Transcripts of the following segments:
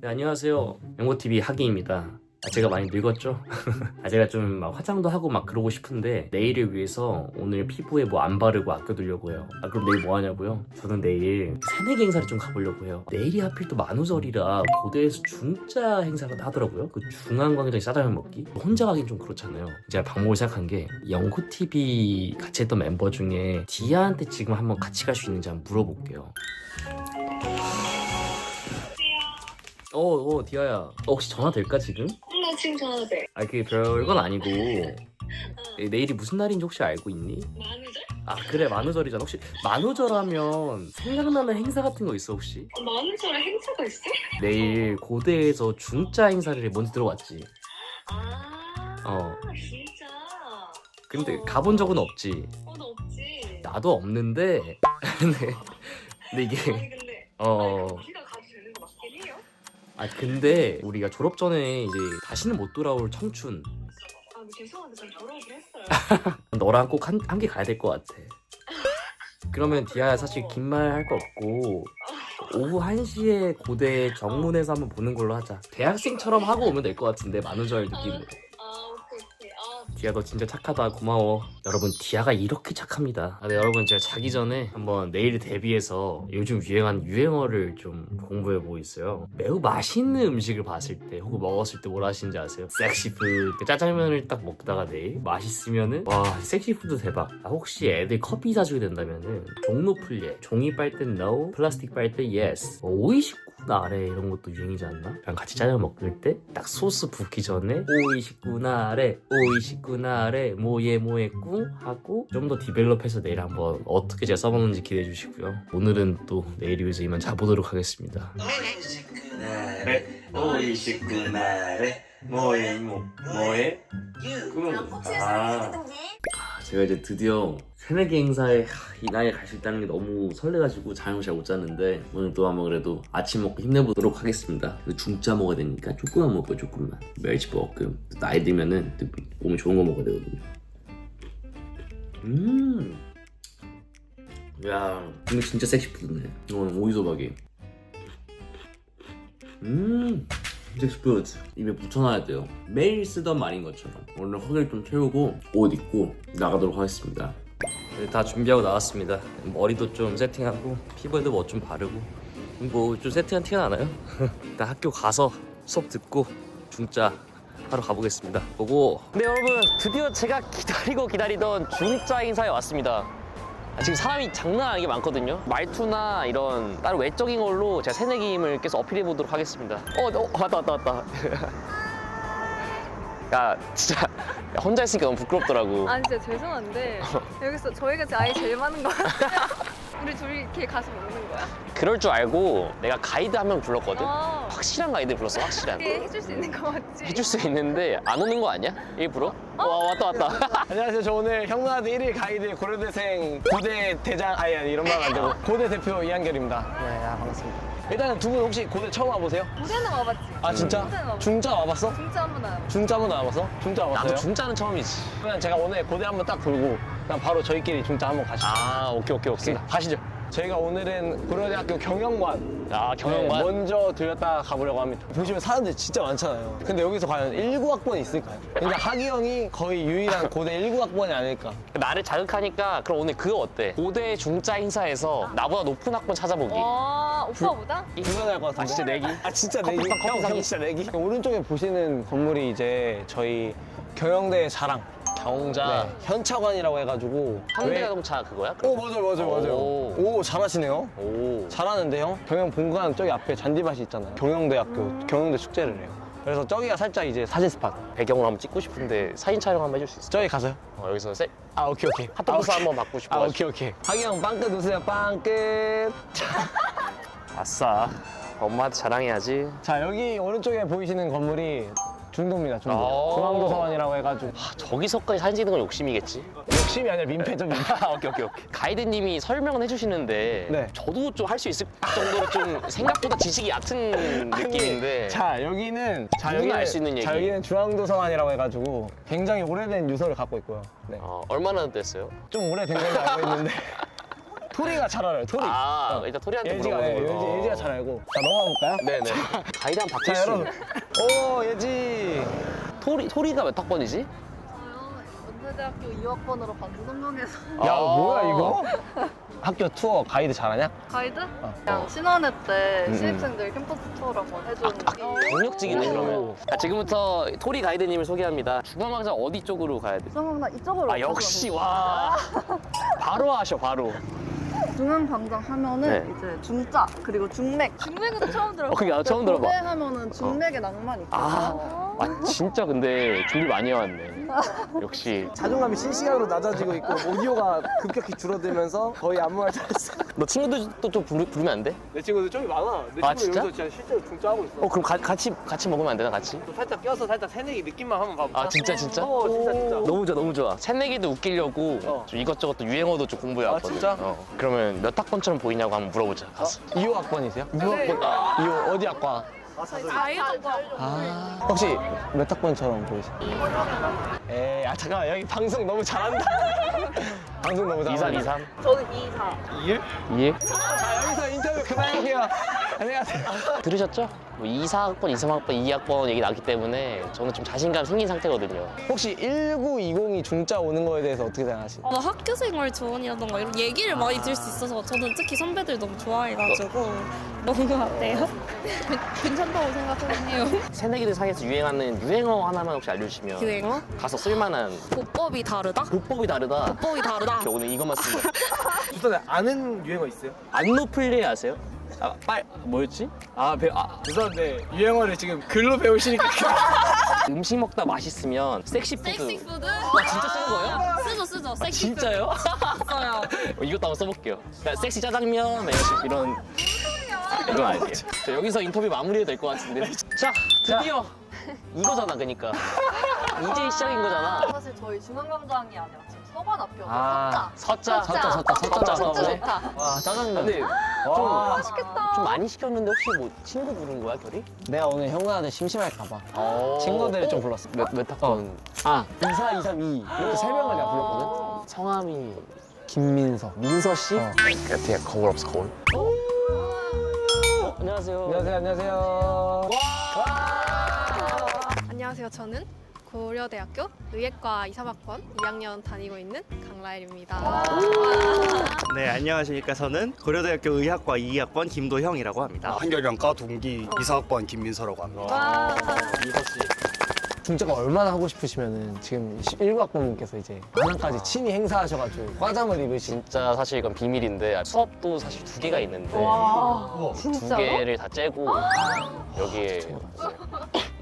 네, 안녕하세요. 영고TV 하기입니다. 아, 제가 많이 늙었죠? 아, 제가 좀 막 화장도 하고 막 그러고 싶은데 내일을 위해서 오늘 피부에 뭐 안 바르고 아껴두려고 해요. 아 그럼 내일 뭐 하냐고요? 저는 내일 새내기 행사를 좀 가보려고 해요. 내일이 하필 또 만우절이라 고대에서 중짜 행사가 하더라고요. 그 중앙광장에 짜장면 먹기. 혼자 가긴 좀 그렇잖아요. 제가 방법을 생각한 게 영고TV 같이 했던 mem버 중에 디아한테 지금 한번 같이 갈 수 있는지 한번 물어볼게요. 어, 어, 디아야. 어, 혹시 전화 될까 지금? 나 지금 전화 돼. 아, 그게 별건 아니고 내일이 무슨 날인지 혹시 알고 있니? 만우절? 아, 그래 만우절이잖아. 혹시 만우절 하면 생각나는 행사 같은 거 있어 혹시? 어, 만우절에 행사가 있어? 내일 고대에서 중짜 행사를 뭔지 들어봤지? 아, 어. 진짜. 근데 어. 가본 적은 없지. 어, 나 없지. 나도 없는데. 근데, 근데 이게 아니 근데 어. 아니, 우리가 가도 되는 거 맞긴 해요? 아 근데 우리가 졸업 전에 이제 다시는 못 돌아올 청춘 아, 죄송한데 전 졸업을 했어요. 너랑 꼭 한 한 개 가야 될 것 같아. 그러면 디아야 사실 긴 말 할 거 없고 오후 1시에 고대 정문에서 한번 보는 걸로 하자. 대학생처럼 하고 오면 될 것 같은데 만우절 느낌으로. 디아 너 진짜 착하다 고마워. 여러분 디아가 이렇게 착합니다. 아, 네, 여러분 제가 자기 전에 한번 내일 대비해서 요즘 유행한 유행어를 좀 공부해 보고 있어요. 매우 맛있는 음식을 봤을 때 혹은 먹었을 때 뭐라 하시는지 아세요? 섹시푸드. 그 짜장면을 딱 먹다가 내일 맛있으면은 와 섹시푸드 대박. 아, 혹시 애들 커피 사주게 된다면은 종로 풀예, 종이 빨대 no, 플라스틱 빨대 yes. 뭐 오이식구 나 아래 이런 것도 유행이지 않나? 그냥 같이 짜장면 먹을 때 딱 소스 붓기 전에 오이식구나 아래, 오이식구나 아래, 모예 모예 꿍 하고 좀 더 디벨롭해서 내일 한번 어떻게 제가 써먹는지 기대해 주시고요. 오늘은 또 내일 위해서 이만 자보도록 하겠습니다. 오이시쿠나레 오이시쿠나레 뭐해 뭐 뭐해 아 제가 이제 드디어 새내기 행사에 하, 이 나이에 갈 수 있다는 게 너무 설레가지고 잠을 잘 못 잤는데 오늘 또 한번 그래도 아침 먹고 힘내보도록 하겠습니다. 그래도 중짜 먹어야 되니까 조금만 먹어요 조금만. 멸치볶음. 또 나이 들면은 또 몸에 좋은 거 먹어야 되거든요. 음. 야, 이거 진짜 섹시푸드네. 이거는 오이소박이. 음. 섹시푸드. 입에 붙여놔야 돼요. 매일 쓰던 말인 것처럼. 오늘 허기를 좀 채우고 옷 입고 나가도록 하겠습니다. 네, 다 준비하고 나왔습니다. 머리도 좀 세팅하고 피부에도 뭐 좀 바르고 뭐 좀 세팅한 티가 나나요? 일단 학교 가서 수업 듣고 중짜 하러 가보겠습니다. 보고 네 여러분 드디어 제가 기다리고 기다리던 중짜 행사에 왔습니다. 아, 지금 사람이 장난 아니게 많거든요. 말투나 이런 다른 외적인 걸로 제가 새내기 힘을 계속 어필해 보도록 하겠습니다. 어, 어 왔다 왔다 왔다. 야 진짜 혼자 있으니까 너무 부끄럽더라고. 아니 진짜 죄송한데 여기서 저희가 아예 제일 많은 거 같아요. 우리 둘이 이렇게 가서 먹는 거야? 그럴 줄 알고 내가 가이드 한 명 불렀거든. 어, 확실한 가이드 불렀어 확실한. 이렇게 해줄 수 있는 거 맞지? 해줄 수 있는데 안 오는 거 아니야? 일부러? 와 왔다 왔다. 안녕하세요. 저 오늘 형누나들 1일 가이드 고려대생 고대 대장 아니 아니 이런 말 안 되고 고대 대표 이한결입니다. 네, 아, 반갑습니다. 일단은 두 분 혹시 고대 처음 와보세요? 무대는 와봤지? 아 진짜? 무대는 와봤어. 중짜 와봤어? 진짜 한번 안 중짜 한번 와봤어? 중짜 와봤어요? 나도 중짜는 처음이지. 그러면 제가 오늘 고대 한번 딱 돌고 그냥 바로 저희끼리 중짜 한번 가시죠. 아 오케이 오케이 오케이. 좋습니다. 가시죠. 저희가 오늘은 고려대학교 경영관 아 네, 경영관. 먼저 들렸다 가보려고 합니다. 보시면 사람들 진짜 많잖아요. 근데 여기서 과연 19학번이 있을까요? 근데 하기 형이 거의 유일한 고대 19학번이 아닐까. 나를 자극하니까 그럼 오늘 그거 어때? 고대 중짜 행사에서 나보다 높은 학번 찾아보기. 와 오빠보다? 불가능할 것 같은데. 아 진짜 내기? 아 진짜 내기? 커플상, 형? 형 진짜 내기? 오른쪽에 보시는 건물이 이제 저희 경영대의 자랑 경자. 네, 현차관이라고 해가지고 현대자동차 그거야? 오 맞아요 맞아요 맞아요 오. 오 잘하시네요 오. 잘하는데요 경영 본관 저기 앞에 잔디밭이 있잖아요 경영대학교 경영대 축제를 해요 그래서 저기가 살짝 이제 사진 스팟 배경을 한번 찍고 싶은데 사진 촬영 한번 해줄 수 있어? 저기 가서요 어, 여기서 셀아 오케이 오케이 핫도그사 아. 한번 받고 싶어. 아 오케이 오케이 하기 형 빵끝 웃으세요 빵끝 아싸. 엄마한테 자랑해야지. 자 여기 오른쪽에 보이시는 건물이 중도입니다 중도 오. 중앙도서관이라고 해가지고 아, 저기서까지 사진 찍는 건 욕심이겠지? 욕심이 아니라 민폐죠 민폐 아, 오케이, 오케이, 오케이. 가이드님이 설명은 해주시는데, 네. 저도 좀 할 수 있을 정도로 좀 생각보다 지식이 얕은 느낌인데, 자 여기는 자 누구나 여기는 알수 있는 얘기. 자 여기는 중앙도서관이라고 해가지고 굉장히 오래된 유서를 갖고 있고요. 네. 어, 얼마나 됐어요? 좀 오래된 걸로 알고 있는데 토리가 잘 알아요. 토리. 아 일단 토리한테 예지가 물어보는 예, 걸로. 예지, 예지가 잘 알고. 자 넘어가 볼까요? 네네. 가이드 한 자. 여러분. 오 예지. 토리 토리가 몇 학번이지? 저요 연세대학교 2학번으로 반주성명에서 야 아. 뭐야 이거? 학교 투어 가이드 잘하냐? 가이드? 어. 그냥 신혼회 때 음, 음. 신입생들 캠퍼스 투어를 한번 해준 경력직이네 오. 그러면. 아, 지금부터 토리 가이드님을 소개합니다. 중앙광장 어디 쪽으로 가야 돼? 중앙광장 이쪽으로 아 역시 와. 바로 하셔 바로. 중앙광장 하면은 네. 이제 중짜 그리고 중맥 중맥은 처음 들어봐 어, 그게 나도 처음 들어봐. 고대 하면은 중맥의 낭만 있고 아, 아 진짜 근데 준비 많이 해왔네. 역시. 자존감이 실시간으로 낮아지고 있고 오디오가 급격히 줄어들면서 거의 아무 말도 안 했어. 너 친구들도 좀 부르, 부르면 안 돼? 내 친구들 좀 많아. 내 아, 친구들 진짜? 여기서 진짜 실제로 중짜하고 있어. 어 그럼 가- 같이 같이 먹으면 안 되나 같이? 또 살짝 껴서 살짝 새내기 느낌만 한번 봐볼까? 아 진짜 진짜? 어 진짜 진짜. 너무 좋아 너무 좋아. 새내기도 웃기려고 어. 좀 이것저것 또 유행어도 좀 공부해 왔거든. 아, 진짜? 어. 그러면 몇 학번처럼 보이냐고 한번 물어보자. 가서. 2호 학번이세요? 2호 학번. 2호 어디 학과? 아 혹시 몇 학번처럼 보이세요? 에이 아 잠깐만 여기 방송 너무 잘한다. 방송 너무 23 잘한다. 23 저는 2, 4 2일? 2일? 자 여기서 인터뷰 그만할게요. 안녕하세요. 들으셨죠? 뭐 2, 4학번, 2, 3학번, 2학번 얘기 나왔기 때문에 저는 좀 자신감 생긴 상태거든요. 혹시 1920이 중짜 오는 거에 대해서 어떻게 생각하시나요? 뭐 학교 생활 조언이라던가 이런 얘기를 많이 들을 수 있어서 저는 특히 선배들 너무 좋아해가지고 너무 것 같아요. 괜찮다고 생각하긴 해요. 새내기들 사이에서 유행하는 유행어 하나만 혹시 알려주시면 유행어? 가서 쓸만한 보법이 다르다? 보법이 다르다. 보법이 다르다. 이렇게 오늘 이것만 쓴 거. 우선 아는 유행어 있어요? 안노플레이 아세요? 아, 빨 뭐였지? 아, 배, 아 죄송한데 유행어를 지금 글로 배우시니까 음식 먹다 맛있으면 섹시푸드. 섹시 푸드? 아, 진짜 쓰는 거예요? 쓰죠 쓰죠. 섹시푸드. 진짜요? 써요. 어, 이것도 한번 써볼게요. 그러니까 섹시 짜장면 뭐 이런- 이런 이건 아니에요. 자, 여기서 인터뷰 마무리해도 될 것 같은데. 자 드디어 이거잖아, 그러니까 이제 시작인 거잖아. 사실 저희 중앙광장이 아니라 서관 앞이어서 아. 서자, 서자, 섰자, 진짜 서자. 좋다 와 짜장면 근데 와. 맛있겠다 좀 많이 시켰는데 혹시 뭐 친구 부른 거야, 결이? 내가 오늘 형들한테 심심할까봐 어. 친구들을 좀 불렀어 몇, 몇 학번? 아 24, 23, 2 이렇게 세 명을 내가 불렀거든 성함이 김민석 민서 씨? 어. 되게 거울 없어, 거울. 어, 안녕하세요. 안녕하세요 안녕하세요 안녕하세요. 저는 고려대학교 의예과 2, 3학번 2학년 다니고 있는 강라일입니다. 네, 안녕하십니까. 저는 고려대학교 의학과 2학번 김도형이라고 합니다. 한결병과 동기 이사학번 김민서라고 합니다. 중짜가 얼마나 하고 싶으시면은 지금 19학번님께서 이제 하나까지 친히 행사하셔가지고 과잠을 입으신 진짜 사실 이건 비밀인데 수업도 사실 두 개가 있는데 와두 진짜로? 개를 다 째고 여기에 이제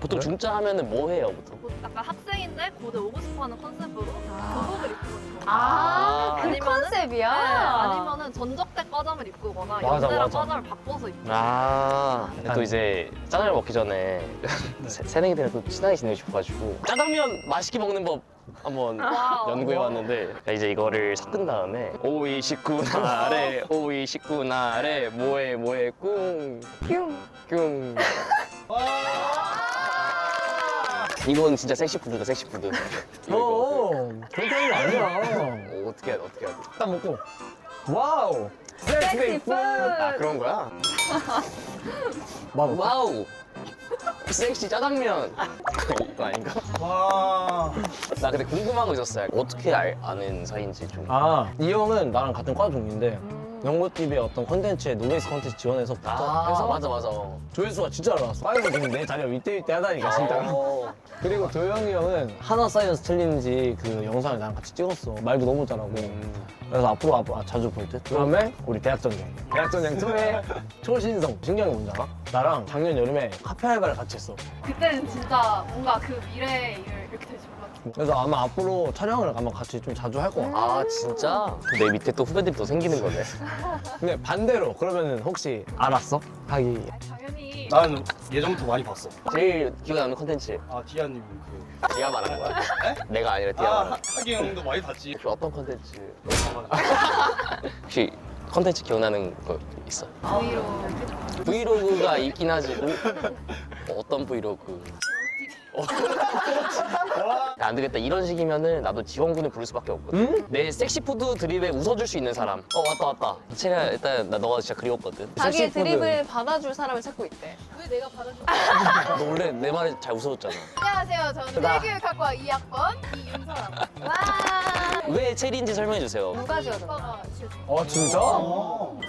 보통 중짜 하면은 뭐 해요 보통? 약간 학생인데 고대 오고 싶어하는 컨셉으로 교복을 입고 있는 아, 그그 컨셉이야? 아니면은 전적대 과잠을 입고거나 맞아, 연대랑 맞아. 과잠을 바꿔서 입고 아. 근데 또 이제 짜장면 먹기 전에 새- 새내기들이랑 또 친하게 지내고 싶어가지고 짜장면 맛있게 먹는 법 한번 와우. 연구해왔는데 이제 이거를 섞은 다음에 오이 식구 나래 오이 식구 나래 뭐해 뭐해 꿍. 꿍. 이건 진짜 섹시푸드다 섹시푸드. 어 그렇게 하는 거 아니야. 어, 어떻게 해야 돼 어떻게 해야 돼? 딱 먹고. 와우. 섹시 푸드 아 그런 거야? 와우 와우. 섹시 짜장면. 이거 아닌가? 와. 나 근데 궁금한 거 있었어요. 어떻게 알, 아는 사이인지 좀. 아, 이 형은 나랑 같은 과 동기인데 연고TV의 어떤 콘텐츠에 노베이스 콘텐츠 지원해서 부터 아, 해서 맞아 맞아 조회수가 진짜 잘 나왔어. 과에서 지금 내 자리가 윗대윗대 하다니까 진짜. 어. 그리고 도영이 형은 하나 사이언스 챌린지 그 영상을 나랑 같이 찍었어. 말도 너무 잘하고. 그래서 앞으로 앞으로 자주 볼 듯. 그다음에 우리 대학 전쟁. 대학 전쟁 2의 초신성. 신경이 뭔지 알아? 나랑 작년 여름에 카페 알바를 같이 했어. 그때는 진짜 뭔가 그 미래의 일을 이렇게 몰랐어 그래서 아마 앞으로 촬영을 아마 같이 좀 자주 할 것 같아. 아 진짜? 내 밑에 또 후배들이 또 생기는 거네 근데 반대로 그러면은 혹시 알았어? 하기. 당연히 나는 예전부터 많이 봤어. 제일 기억에 남는 컨텐츠 아 디아님 그. 디아 말하는 거야? 내가 아니라 디아 말하는 거야 하기 형도 많이 봤지. 혹시 어떤 컨텐츠? 혹시 컨텐츠 기억나는 거 있어? 브이로그가 있긴 하지 어? 어떤 브이로그? 야, 안 되겠다. 이런 식이면은 나도 지원군을 부를 수밖에 없거든. 내 섹시푸드 드립에 웃어줄 수 있는 사람. 어, 왔다, 왔다. 제가 일단, 나 너가 진짜 그리웠거든. 자기의 섹시푸드. 드립을 받아줄 사람을 찾고 있대. 왜 내가 받아줘? 너 원래 내 말에 잘 웃어줬잖아. 안녕하세요. 저는 나. 세교육학과 2학번 이윤서라고. 와. 왜 체리인지 설명해 주세요. 누가 지어줬나? 오빠가 지어준 어 진짜?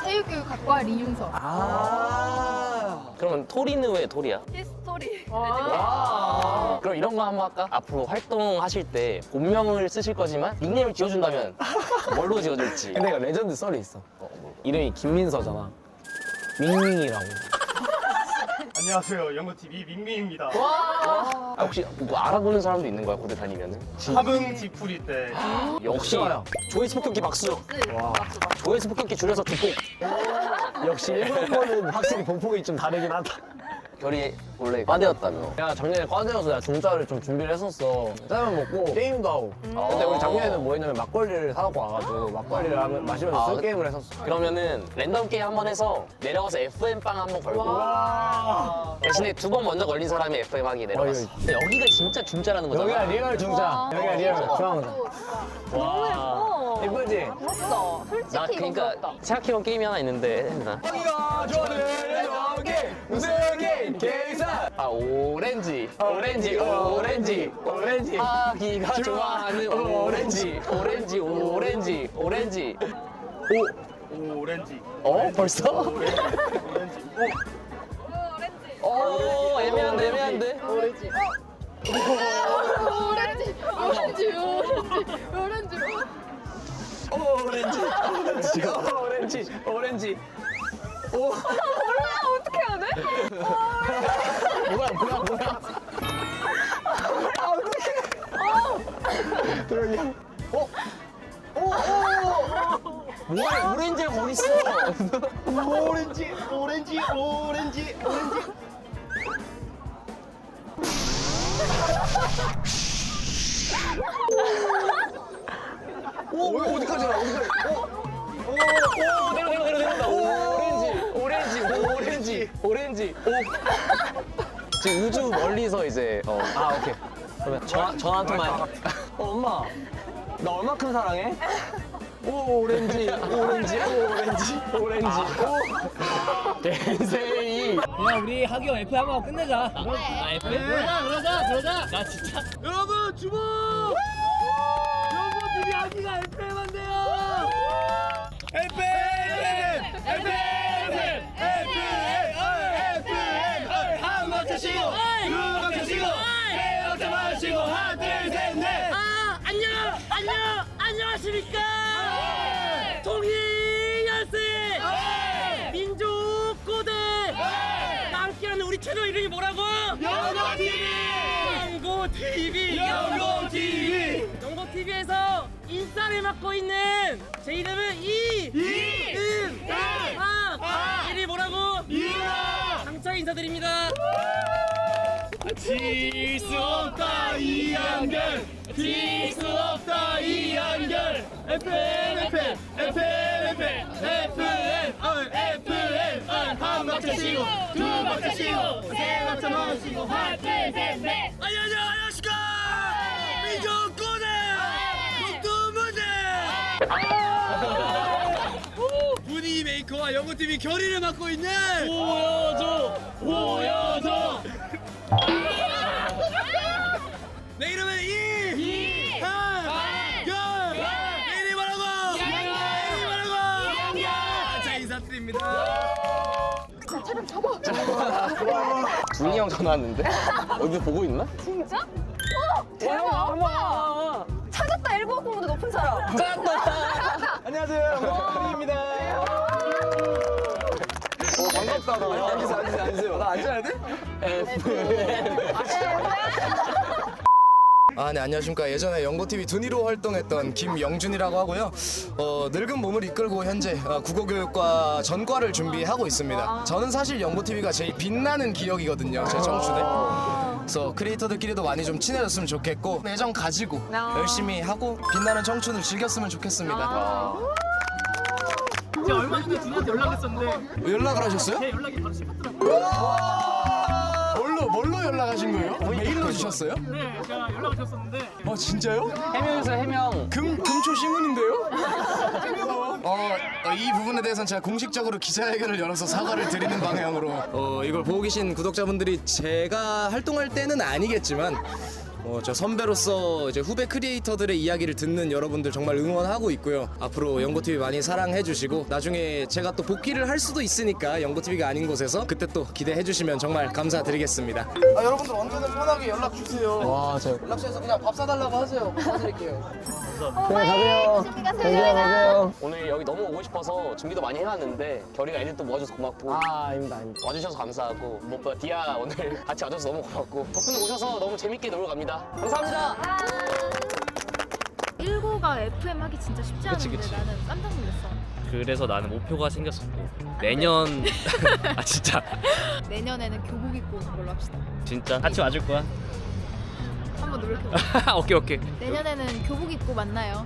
체육교육학과 리윤서. 아. 그러면 토리는 왜 토리야? 히스토리. 그럼 이런 거 한번 할까? 앞으로 활동하실 때 본명을 쓰실 거지만 닉네임을 지어준다면 뭘로 지어줄지. 근데 이거 레전드 썰이 있어. 이름이 김민서잖아. 밍밍이라고. 안녕하세요. 연구TV 민미입니다. 아, 혹시 뭐 알아보는 사람도 있는 거야 고대 다니면은? 화분 디프리 때 역시 좋아요. 조회수 폭격기 박수. 조회수 폭격기 줄여서 두폭. 역시 일본 거는 확실히 보폭이 좀 다르긴 하다. 결이 원래 과대였다며. 내가 작년에 과대여서 내가 중짜를 좀 준비를 했었어. 짜면 먹고 게임도 하고. 근데 우리 작년에는 뭐 했냐면 막걸리를 사갖고 와가지고 막걸리를 하면 마시면서 아, 술 그- 게임을 했었어. 그러면은 랜덤 게임 한 번 해서 내려가서 FM 빵 한 번 걸고 대신에 두 번 먼저 걸린 사람이 FM 하기 내려갔어. 어이, 근데 여기가 진짜 중짜라는 거잖아. 여기가 리얼 중짜. 여기가 리얼 중앙자. 너무 예뻐. 예쁘지? 부럽다. 솔직히 나 이거 그러니까 부럽다. 생각해본 게임이 하나 있는데 나. 여기가 좋아하는 게임 무슨 게임 계산 아 오렌지 오렌지 오렌지 오렌지 아기가 좋아하는 오렌지 오렌지 오렌지 오렌지 오렌지. 어 벌써? 오렌지. 오. 어 애매한데 애매한데 오렌지. 오렌지. 오렌지. 오렌지. 오렌지. 오렌지 오렌지 오렌지 어떻게 해야 돼? 뭐야 뭐야 뭐야 아 어떡해 그러게 어? 오, 오, 오. 뭐야 오렌지를 거기 있어 오렌지. 오렌지. 오렌지. 오렌지. 오, 어디까지 가 어디까지 오, 오 내려 내려 내려 내려온다 오렌지 오렌지 오렌지 오렌지 오 지금 우주 멀리서 이제 어. 아 오케이 그러면 전화 전화 한 통만 어, 엄마 나 얼마큼 사랑해? 오 오렌지 오렌지 오렌지 오렌지 오 겐세이 그냥 우리 학교 F 한 번 끝내자. 아 F? 그러자 그러자 그러자. 나 진짜. 여러분 주목. 하기가 FM만 돼요. FM FM 를 맡고 있는 제 이름은 이. 이. 은. 아. 아. 이름이 뭐라고? 이라. 장차 인사드립니다. 질 수 없다 이 한결 질 수 없다 이 한결 FM FM FM FM FM 어, FM 어, 한 박자 쉬고 두 박자 쉬고 세 박자 마시고 하나 둘셋넷 안녕하세요 안녕하십니까 민족 고대 독도 무늬 메이커와 연구팀이 결의를 맡고 있는 오여정! 오여정! 내 이름은 이! 준이 형 전화 왔는데? 어디 보고 있나? 진짜? 어, 대박. 대박. 190보다 높은 사람. 안녕하세요, 영광입니다. 오, 반갑다. 나. 앉으세요, 앉으세요, 앉으세요. 나 앉아야 돼? 아, 네, 안녕하십니까. 예전에 연고TV 두니로 활동했던 김영준이라고 하고요. 어, 늙은 몸을 이끌고 현재 어, 국어교육과 전과를 준비하고 있습니다. 저는 사실 연고TV가 제일 빛나는 기억이거든요. 제 청춘에. 그래서 크리에이터들끼리도 많이 좀 친해졌으면 좋겠고, 애정 가지고 열심히 하고 빛나는 청춘을 즐겼으면 좋겠습니다. 제가 얼마 전에 준이한테 연락했었는데 연락을 하셨어요? 제 연락이 바로 씹혔더라고요 뭘로? 연락하신 거예요? 메일로 주셨어요? 네, 제가 연락을 드렸었는데 어 진짜요? 해명해주세요 해명. 금 금초 신문인데요? 어, 어, 이 부분에 대해서는 제가 공식적으로 기자회견을 열어서 사과를 드리는 방향으로 어, 이걸 보고 계신 구독자분들이 제가 활동할 때는 아니겠지만 어, 저 선배로서 이제 후배 크리에이터들의 이야기를 듣는 여러분들 정말 응원하고 있고요. 앞으로 연고TV 많이 사랑해주시고 나중에 제가 또 복귀를 할 수도 있으니까 연고TV가 아닌 곳에서 그때 또 기대해주시면 정말 감사드리겠습니다. 아, 여러분들 언제든 편하게 연락 주세요. 와 저. 연락처에서 그냥 밥 사달라고 하세요. 도와드릴게요. 네 가세요. 조심히 가세요. 오늘 여기 너무 오고 싶어서 준비도 많이 해왔는데 결이가 애들 또 모아줘서 고맙고 아 아닙니다 아닙니다. 와주셔서 감사하고 무엇보다 디아 오늘 같이 와줘서 너무 고맙고 덕분에 오셔서 너무 재밌게 놀러 갑니다 감사합니다 19가 FM 하기 진짜 쉽지 않은데 그치. 나는 깜짝 놀랐어. 그래서 나는 목표가 생겼었고 내년 아 진짜 내년에는 교복 입고 오는 걸로 합시다. 진짜 같이 와줄 거야 한번 노력해보자. 오케이 오케이 내년에는 교복 입고 만나요.